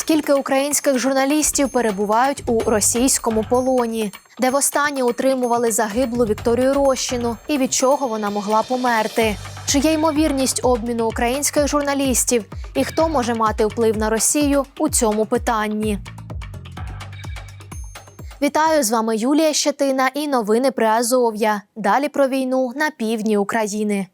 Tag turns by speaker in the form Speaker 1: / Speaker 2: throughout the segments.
Speaker 1: Скільки українських журналістів перебувають у російському полоні, де востаннє утримували загиблу Вікторію Рощину і від чого вона могла померти? Чи є ймовірність обміну українських журналістів? І хто може мати вплив на Росію у цьому питанні? Вітаю з вами Юлія Щетина і новини Приазов'я. Далі про війну на півдні України.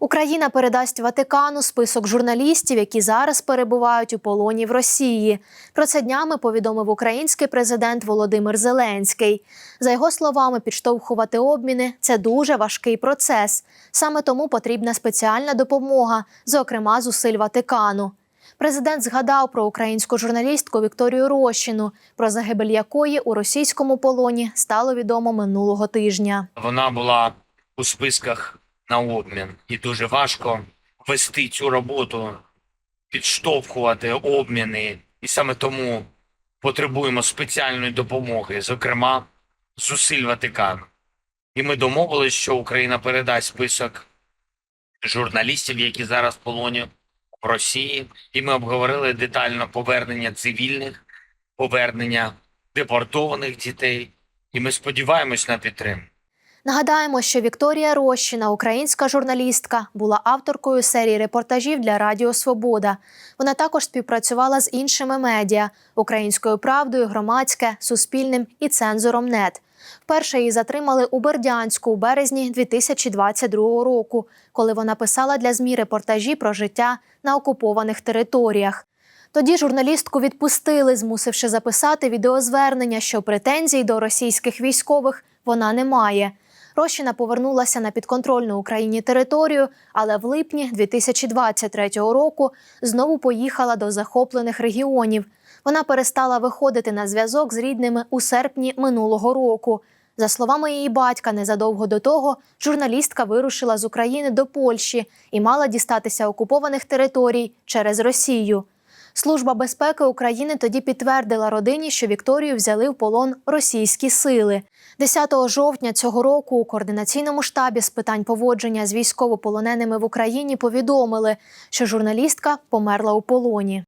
Speaker 1: Україна передасть Ватикану список журналістів, які зараз перебувають у полоні в Росії. Про це днями повідомив український президент Володимир Зеленський. За його словами, підштовхувати обміни це дуже важкий процес. Саме тому потрібна спеціальна допомога, зокрема зусиль Ватикану. Президент згадав про українську журналістку Вікторію Рощину, про загибель якої у російському полоні стало відомо минулого тижня.
Speaker 2: Вона була у списках на обмін, і дуже важко вести цю роботу, підштовхувати обміни, і саме тому потребуємо спеціальної допомоги, зокрема зусиль Ватикану. І ми домовилися, що Україна передасть список журналістів, які зараз в полоні в Росії, і ми обговорили детально повернення цивільних, повернення депортованих дітей, і ми сподіваємось на підтримку.
Speaker 1: Нагадаємо, що Вікторія Рощина, українська журналістка, була авторкою серії репортажів для Радіо Свобода. Вона також співпрацювала з іншими медіа Українською правдою, громадське, суспільним і цензором НЕТ. Вперше її затримали у Бердянську у березні 2022 року, коли вона писала для ЗМІ репортажі про життя на окупованих територіях. Тоді журналістку відпустили, змусивши записати відеозвернення, що претензій до російських військових вона не має. Рощина повернулася на підконтрольну Україні територію, але в липні 2023 року знову поїхала до захоплених регіонів. Вона перестала виходити на зв'язок з рідними у серпні минулого року. За словами її батька, незадовго до того журналістка вирушила з України до Польщі і мала дістатися окупованих територій через Росію. Служба безпеки України тоді підтвердила родині, що Вікторію взяли в полон російські сили. 10 жовтня цього року у координаційному штабі з питань поводження з військовополоненими в Україні повідомили, що журналістка померла у полоні.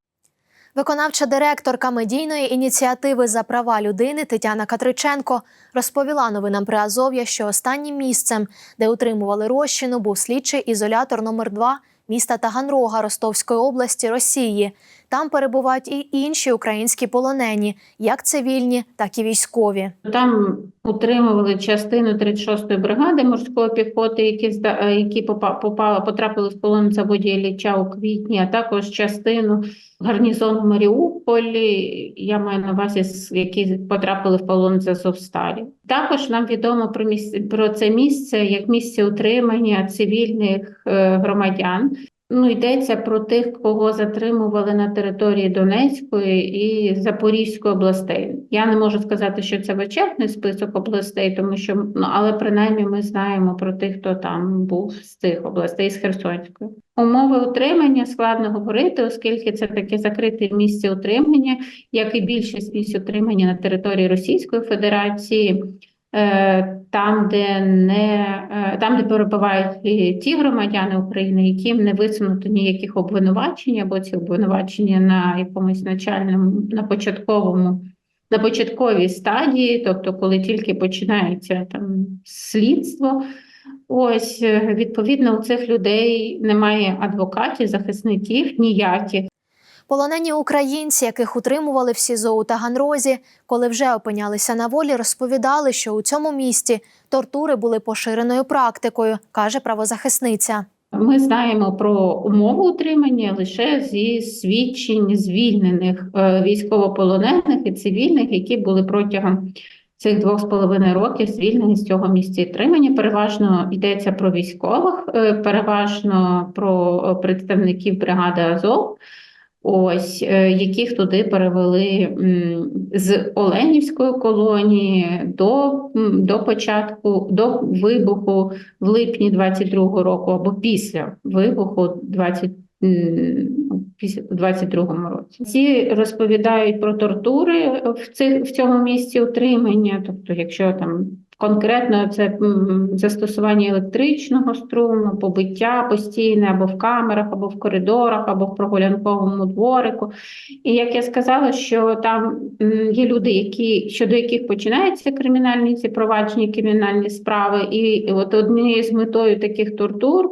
Speaker 1: Виконавча директорка медійної ініціативи за права людини Тетяна Катриченко розповіла новинам Приазов'я, що останнім місцем, де утримували розчину, був слідчий ізолятор номер 2 міста Таганрога Ростовської області Росії. Там перебувають і інші українські полонені, як цивільні, так і військові.
Speaker 3: Там утримували частину 36-ї бригади морської піхоти, які е, які попа- попали, потрапили в полон заводі Ілліча у квітні, а також частину гарнізону Маріуполі. Я маю на увазі, які потрапили в полон з Азовсталі. Також нам відомо про місце про це місце як місце утримання цивільних е, громадян. Ну, йдеться про тих, кого затримували на території Донецької і Запорізької областей. Я не можу сказати, що це вичерпний список областей, тому що ну, але принаймні ми знаємо про тих, хто там був з цих областей, з Херсонської. Умови утримання складно говорити, оскільки це таке закрите місце утримання, як і більшість місць утримання на території Російської Федерації. Е, Там, де не е, там, де перебувають ті громадяни України, яким не висунуто ніяких обвинувачень, або ці обвинувачення на якомусь начальному, на початковому, на початковій стадії, тобто коли тільки починається там слідство. Ось е, відповідно у цих людей немає адвокатів, захисників ніяких.
Speaker 1: Полонені українці, яких утримували в СІЗО у Таганрозі, коли вже опинялися на волі, розповідали, що у цьому місті тортури були поширеною практикою, каже правозахисниця.
Speaker 3: Ми знаємо про умови утримання лише зі свідчень звільнених е, військовополонених і цивільних, які були протягом цих двох з половиною років звільнені з цього місця утримання. Переважно йдеться про військових, е, переважно про представників бригади Азов. Ось е, яких туди перевели з Оленівської колонії до, до початку до вибуху в липні 22-го року або після вибуху 20 у 22-му році. Ці розповідають про тортури в цих в цьому місці утримання. Тобто, якщо там Конкретно це застосування електричного струму, побиття постійне або в камерах, або в коридорах, або в прогулянковому дворику. І як я сказала, що там є люди, які щодо яких починаються кримінальні ці провадження, кримінальні справи, і от однією з метою таких тортур.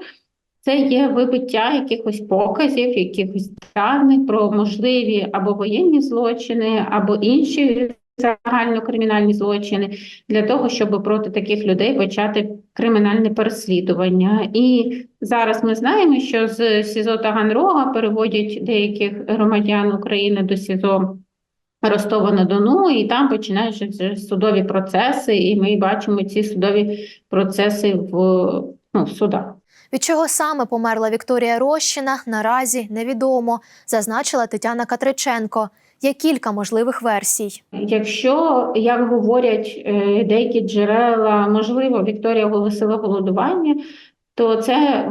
Speaker 3: Це є вибиття якихось показів, якихось даних про можливі або воєнні злочини, або інші загальнокримінальні злочини для того, щоб проти таких людей почати кримінальне переслідування. І зараз ми знаємо, що з СІЗО Таганрога переводять деяких громадян України до СІЗО Ростова на Дону, і там починаються судові процеси, і ми бачимо ці судові процеси в, ну, в судах.
Speaker 1: Від чого саме померла Вікторія Рощина, наразі невідомо, зазначила Тетяна Катриченко. Є кілька можливих версій.
Speaker 3: Якщо, як говорять е, деякі джерела, можливо, Вікторія оголосила голодування, то це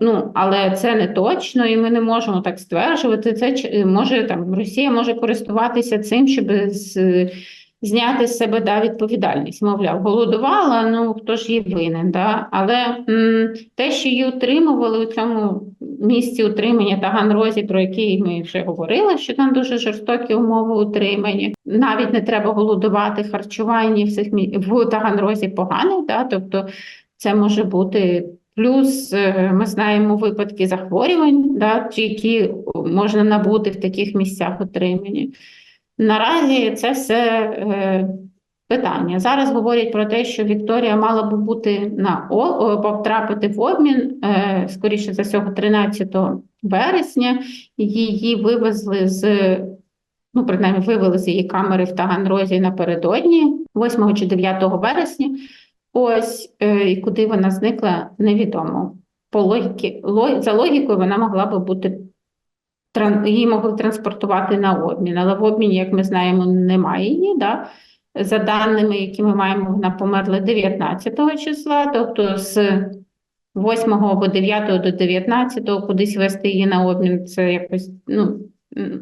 Speaker 3: ну, але це не точно, і ми не можемо так стверджувати. Це може там Росія може користуватися цим, щоб з, зняти з себе да, відповідальність. Мовляв, голодувала, ну хто ж її винен. Да? Але м, те, що її утримували у цьому місці утримання Таганрозі, про який ми вже говорили, що там дуже жорстокі умови утримання. Навіть не треба голодувати харчування в цих мі- в Таганрозі погане, да? тобто це може бути. Плюс е, ми знаємо випадки захворювань, да, які можна набути в таких місцях утримання. Наразі це все е, питання. Зараз говорять про те, що Вікторія мала би бути на потрапити в обмін, е, скоріше за всього, 13 вересня. Її вивезли з, ну, принаймні, вивели з її камери в Таганрозі напередодні, 8 чи 9 вересня. Ось е, і куди вона зникла, невідомо. По логіки, ло- за логікою, вона могла би бути її могли транспортувати на обмін, але в обміні, як ми знаємо, немає її. Да? За даними, які ми маємо, вона померла 19 числа, тобто з 8 або 9 до 19 кудись вести її на обмін, це якось ну,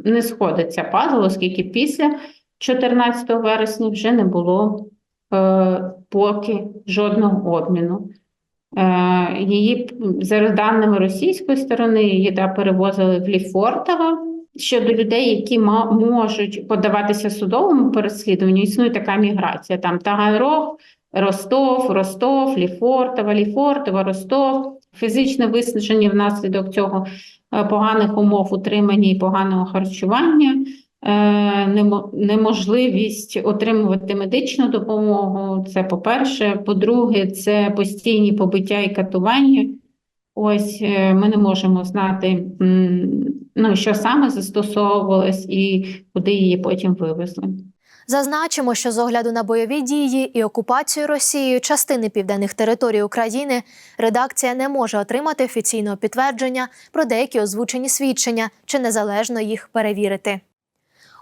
Speaker 3: не сходиться пазл, оскільки після 14 вересня вже не було е, поки жодного обміну. Е, Її, м, за даними російської сторони, її да, перевозили в Ліфортово. Щодо людей, які можуть подаватися судовому переслідуванню, існує така міграція. Там Таганрог, Ростов, Ростов, Ліфортово, Ліфортово, Ростов. Фізично виснажені внаслідок цього е, поганих умов утримання і поганого харчування, неможливість отримувати медичну допомогу. Це по-перше. По-друге, це постійні побиття і катування. Ось е, ми не можемо знати, ну, що саме застосовувалось і куди її потім вивезли.
Speaker 1: Зазначимо, що з огляду на бойові дії і окупацію Росією частини південних територій України редакція не може отримати офіційного підтвердження про деякі озвучені свідчення чи незалежно їх перевірити.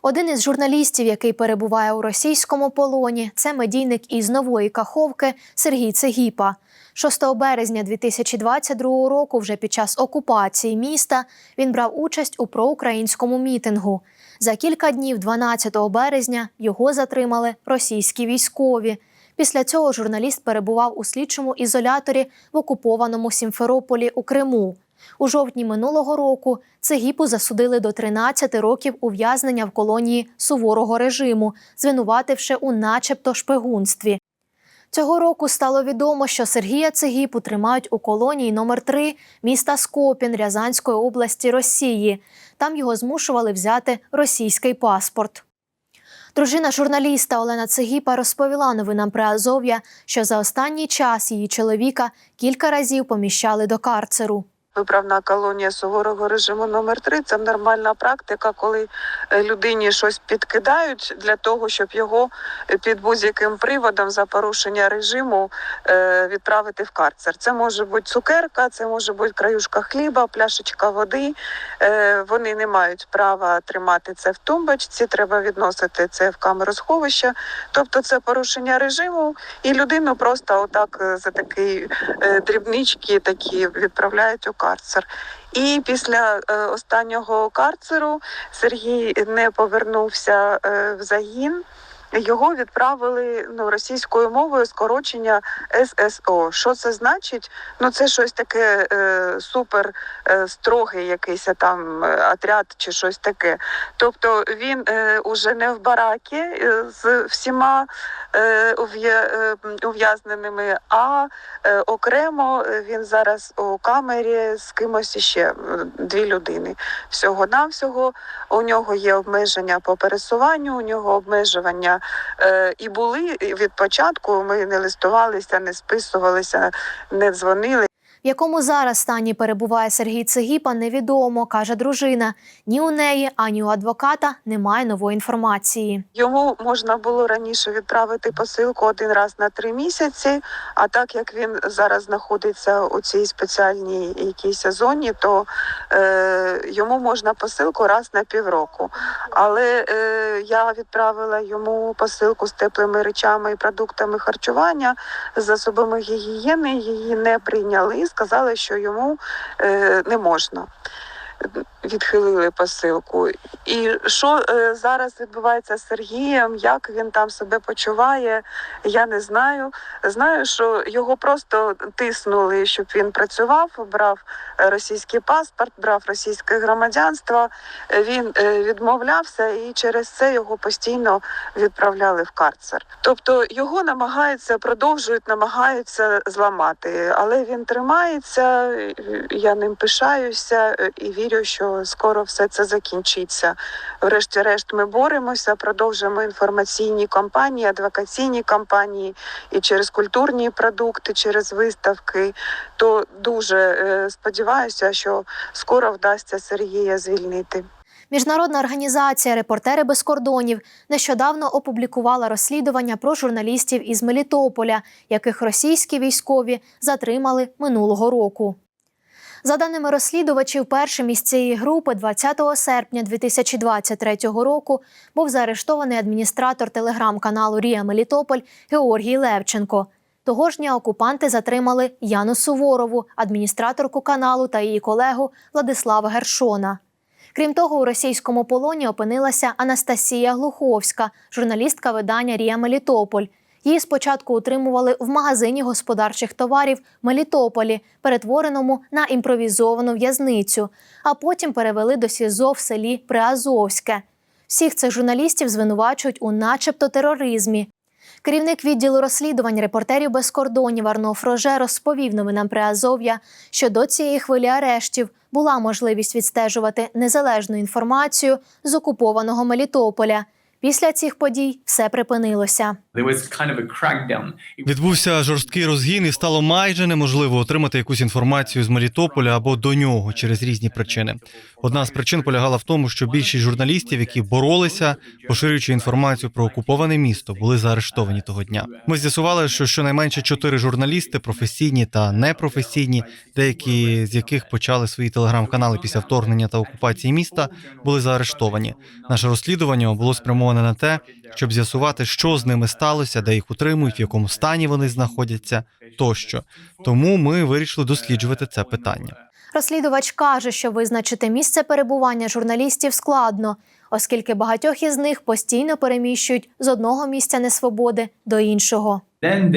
Speaker 1: Один із журналістів, який перебуває у російському полоні, це медійник із нової Каховки Сергій Цегіпа. 6 березня 2022 року, вже під час окупації міста, він брав участь у проукраїнському мітингу. За кілька днів, 12 березня, його затримали російські військові. Після цього журналіст перебував у слідчому ізоляторі в окупованому Сімферополі у Криму. У жовтні минулого року Цегіпу засудили до 13 років ув'язнення в колонії суворого режиму, звинувативши у начебто шпигунстві. Цього року стало відомо, що Сергія Цегіпу тримають у колонії номер 3 міста Скопін Рязанської області Росії. Там його змушували взяти російський паспорт. Дружина журналіста Олена Цегіпа розповіла новинам при Азов'я, що за останній час її чоловіка кілька разів поміщали до карцеру.
Speaker 4: Виправна колонія суворого режиму номер 3 це нормальна практика, коли е, людині щось підкидають для того, щоб його е, під будь-яким приводом за порушення режиму е, відправити в карцер. Це може бути цукерка, це може бути краюшка хліба, пляшечка води. Вони не мають права тримати це в тумбочці, треба відносити це в камеру сховища. Тобто це порушення режиму, і людину просто отак за такий е, дрібнички такі відправляють у карцер. І після е, останнього карцеру Сергій не повернувся е, в загін. Його відправили ну, російською мовою скорочення ССО. Що це значить? Ну це щось таке е, супер е, строгий якийсь там е, отряд чи щось таке. Тобто він е, уже не в баракі е, з всіма е, ув'я- е, ув'язненими, а е, окремо е, він зараз у камері з кимось іще е, дві людини. Всього навсього у нього є обмеження по пересуванню, у нього обмеження е, і були від початку. Ми не листувалися, не списувалися, не дзвонили.
Speaker 1: В якому зараз стані перебуває Сергій Цегіпа, невідомо, каже дружина. Ні у неї, ані у адвоката немає нової інформації.
Speaker 4: Йому можна було раніше відправити посилку один раз на три місяці. А так як він зараз знаходиться у цій спеціальній якійсь зоні, то е, йому можна посилку раз на півроку. Але е, я відправила йому посилку з теплими речами і продуктами харчування, засобами гігієни. Її не прийняли, сказали, що йому е, не можна. Відхилили посилку. І що е, зараз відбувається з Сергієм, як він там себе почуває, я не знаю. Знаю, що його просто тиснули, щоб він працював, брав е, російський паспорт, брав російське громадянство. Він е, відмовлявся, і через це його постійно відправляли в карцер. Тобто його намагаються, продовжують, намагаються зламати, але він тримається. Я ним пишаюся е, і вірю, що скоро все це закінчиться. Врешті-решт, ми боремося, продовжуємо інформаційні кампанії, адвокаційні кампанії і через культурні продукти, через виставки. То дуже е, сподіваюся, що скоро вдасться Сергія звільнити.
Speaker 1: Міжнародна організація Репортери без кордонів нещодавно опублікувала розслідування про журналістів із Мелітополя, яких російські військові затримали минулого року. За даними розслідувачів, першим із цієї групи 20 серпня 2023 року був заарештований адміністратор телеграм-каналу Рія Мелітополь Георгій Левченко. Того ж дня окупанти затримали Яну Суворову, адміністраторку каналу та її колегу Владислава Гершона. Крім того, у російському полоні опинилася Анастасія Глуховська, журналістка видання Рія Мелітополь. Її спочатку утримували в магазині господарчих товарів Мелітополі, перетвореному на імпровізовану в'язницю, а потім перевели до СІЗО в селі Приазовське. Всіх цих журналістів звинувачують у начебто тероризмі. Керівник відділу розслідувань репортерів без кордонів Арно Фроже розповів новинам Приазов'я, що до цієї хвилі арештів була можливість відстежувати незалежну інформацію з окупованого Мелітополя. Після цих подій все припинилося.
Speaker 5: Відбувся жорсткий розгін, і стало майже неможливо отримати якусь інформацію з Мелітополя або до нього через різні причини. Одна з причин полягала в тому, що більшість журналістів, які боролися, поширюючи інформацію про окуповане місто, були заарештовані того дня. Ми з'ясували, що щонайменше чотири журналісти, професійні та непрофесійні, деякі з яких почали свої телеграм-канали після вторгнення та окупації міста, були заарештовані. Наше розслідування було спрямоване на те, щоб з'ясувати, що з ними сталося, де їх утримують, в якому стані вони знаходяться, тощо. Тому ми вирішили досліджувати це питання.
Speaker 1: Розслідувач каже, що визначити місце перебування журналістів складно, оскільки багатьох із них постійно переміщують з одного місця несвободи до іншого.
Speaker 6: Then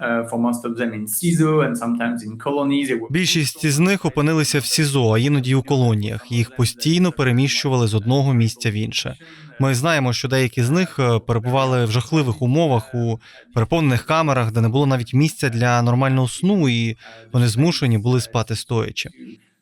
Speaker 6: uh.
Speaker 5: Більшість з них опинилися в СІЗО, а іноді у колоніях. Їх постійно переміщували з одного місця в інше. Ми знаємо, що деякі з них е, перебували в жахливих умовах у переповнених камерах, де не було навіть місця для нормального сну, і вони змушені були спати стоячи.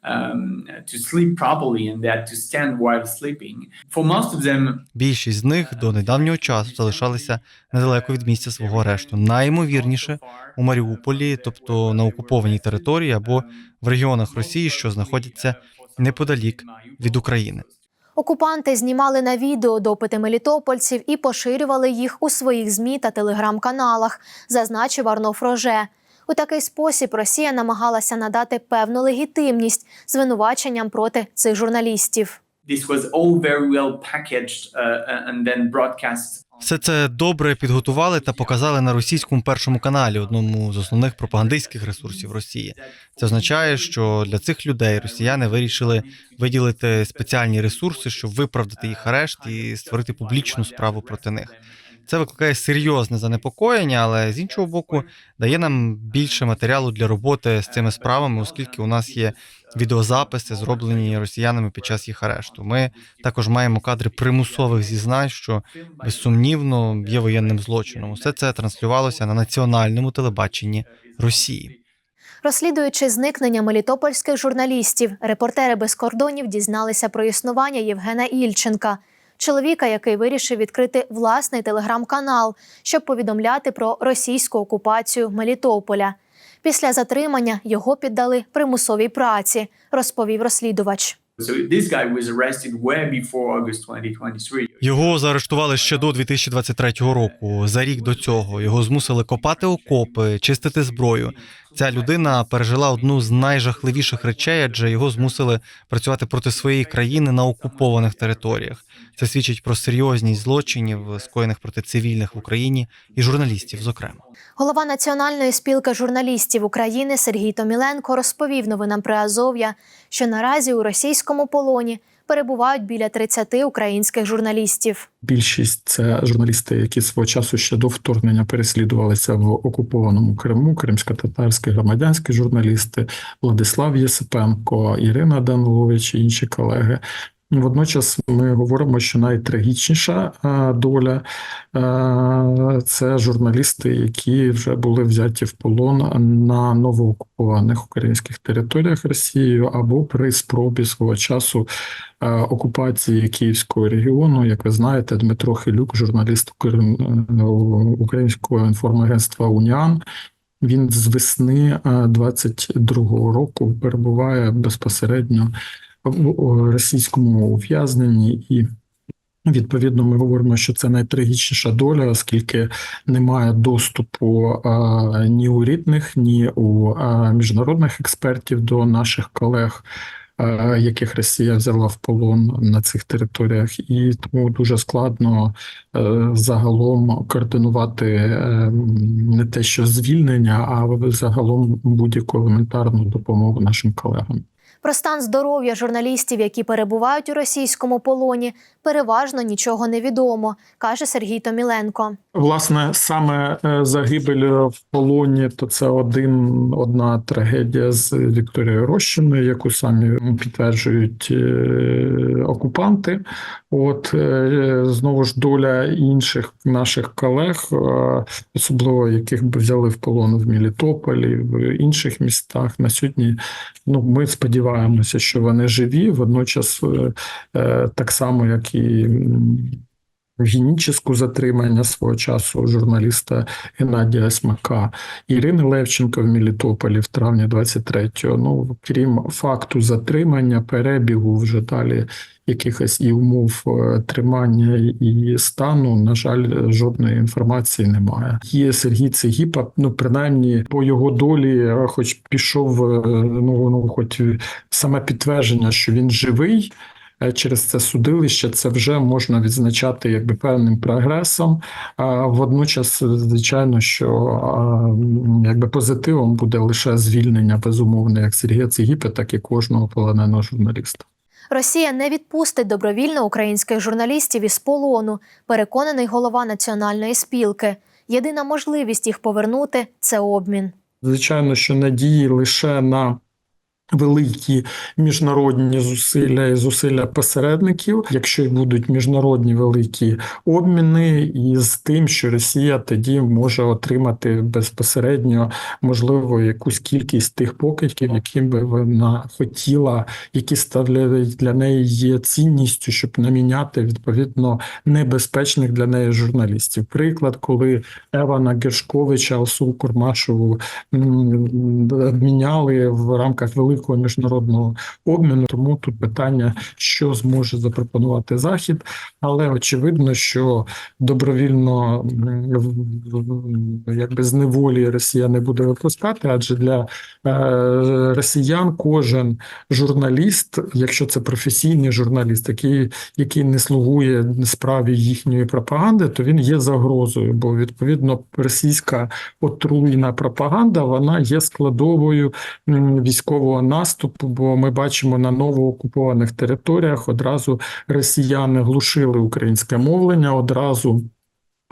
Speaker 6: Um, to sleep properly and they to stand while sleeping. For most of them,
Speaker 5: Більшість з них до недавнього часу залишалися недалеко від місця свого арешту. Наймовірніше у Маріуполі, тобто на окупованій території або в регіонах Росії, що знаходяться неподалік від України.
Speaker 1: Окупанти знімали на відео допити мелітопольців і поширювали їх у своїх змі та телеграм-каналах, зазначив Арно Фроже. У такий спосіб Росія намагалася надати певну легітимність звинуваченням проти цих журналістів.
Speaker 6: uh, broadcast
Speaker 5: Все це добре підготували та показали на російському першому каналі, одному з основних пропагандистських ресурсів Росії. Це означає, що для цих людей росіяни вирішили виділити спеціальні ресурси, щоб виправдати їх арешт і створити публічну справу проти них. Це викликає серйозне занепокоєння, але з іншого боку, дає нам більше матеріалу для роботи з цими справами, оскільки у нас є відеозаписи, зроблені росіянами під час їх арешту. Ми також маємо кадри примусових зізнань, що безсумнівно є воєнним злочином. Усе це транслювалося на національному телебаченні Росії.
Speaker 1: Розслідуючи зникнення мелітопольських журналістів, репортери без кордонів дізналися про існування Євгена Ільченка, чоловіка, який вирішив відкрити власний телеграм-канал, щоб повідомляти про російську окупацію Мелітополя. Після затримання його піддали примусовій праці, розповів розслідувач.
Speaker 6: So this guy was arrested way before August 2023.
Speaker 5: Його заарештували ще до 2023 року. За рік до цього його змусили копати окопи, чистити зброю. Ця людина пережила одну з найжахливіших речей, адже його змусили працювати проти своєї країни на окупованих територіях. Це свідчить про серйозність злочинів, скоєних проти цивільних в Україні і журналістів, зокрема.
Speaker 1: Голова Національної спілки журналістів України Сергій Томіленко розповів новинам при Азов'я, що наразі у російському полоні перебувають біля 30 українських журналістів.
Speaker 7: Більшість це журналісти, які свого часу ще до вторгнення переслідувалися в окупованому Криму, кримсько-татарські громадянські журналісти, Владислав Єсипенко, Ірина Данилович і інші колеги. Водночас ми говоримо, що найтрагічніша е, доля це журналісти, які вже були взяті в полон на новоокупованих українських територіях Росією або при спробі свого часу е, окупації Київського регіону. Як ви знаєте, Дмитро Хилюк, журналіст е, українського інформагентства Уніан. Він з весни 22-го року перебуває безпосередньо в російському ув'язненні, і відповідно ми говоримо, що це найтрагічніша доля, оскільки немає доступу ні у рідних, ні у міжнародних експертів до наших колег. Яких Росія взяла в полон на цих територіях, і тому дуже складно е, загалом координувати е, не те, що звільнення, а загалом будь-яку елементарну допомогу нашим колегам.
Speaker 1: Про стан здоров'я журналістів, які перебувають у російському полоні, переважно нічого не відомо, каже Сергій Томіленко.
Speaker 7: Власне, саме е, загибель в полоні, то це один одна трагедія з Вікторією Рощиною, яку самі підтверджують е, окупанти. От е, знову ж доля інших наших колег, е, особливо яких взяли в полон в Мелітополі, в інших містах. На сьогодні ну ми сподіваємося, що вони живі. Водночас, е, е, так само як і м, затримання свого часу журналіста Геннадія Смака, Ірини Левченко в Мелітополі в травні 23-го. Ну, крім факту затримання, перебігу вже далі якихось і умов е, тримання і стану, на жаль, жодної інформації немає. Є Сергій Цегіпа, ну принаймні по його долі, е, хоч пішов, е, ну, ну хоч саме підтвердження, що він живий. Е, Через це судилище це вже можна відзначати якби певним прогресом. А водночас, звичайно, що якби позитивом буде лише звільнення безумовно як Сергія Цегіпа, так і кожного полоненого журналіста.
Speaker 1: Росія не відпустить добровільно українських журналістів із полону, переконаний голова національної спілки. Єдина можливість їх повернути це обмін.
Speaker 7: Звичайно, що надії лише на великі міжнародні зусилля і зусилля посередників, якщо й будуть міжнародні великі обміни, і з тим, що Росія тоді може отримати безпосередньо можливо якусь кількість тих покидьків, які би вона хотіла, які ставлять для неї є цінністю, щоб наміняти відповідно небезпечних для неї журналістів. Приклад, коли Евана Гершковича, Осу Курмашеву м, обміняли в рамках великого міжнародного обміну. Тому тут питання, що зможе запропонувати Захід, але очевидно, що добровільно якби з неволі Росія не буде випускати, адже для е, росіян кожен журналіст, якщо це професійний журналіст, який, який не слугує справі їхньої пропаганди, то він є загрозою, бо відповідно російська отруєна пропаганда вона є складовою військового наступу. Бо ми бачимо на новоокупованих територіях одразу росіяни глушили українське мовлення, одразу.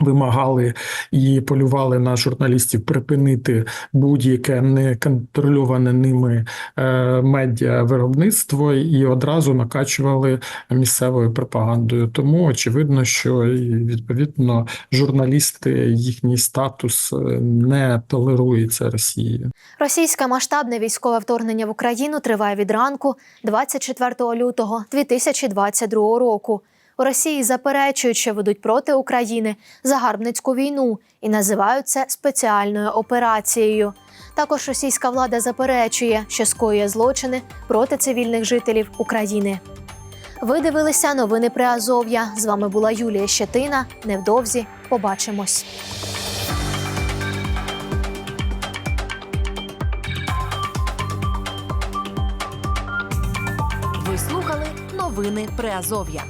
Speaker 7: Вимагали і полювали на журналістів припинити будь-яке неконтрольоване ними е, медіавиробництво і одразу накачували місцевою пропагандою. Тому очевидно, що відповідно журналісти їхній статус е, не толерується Росією.
Speaker 1: Російське масштабне військове вторгнення в Україну триває від ранку 24 лютого 2022 року. Росії заперечують, що ведуть проти України загарбницьку війну і називають це спеціальною операцією. Також російська влада заперечує, що скоює злочини проти цивільних жителів України. Ви дивилися новини при Азов'я. З вами була Юлія Щетина. Невдовзі побачимось.
Speaker 8: Ви слухали новини Приазов'я.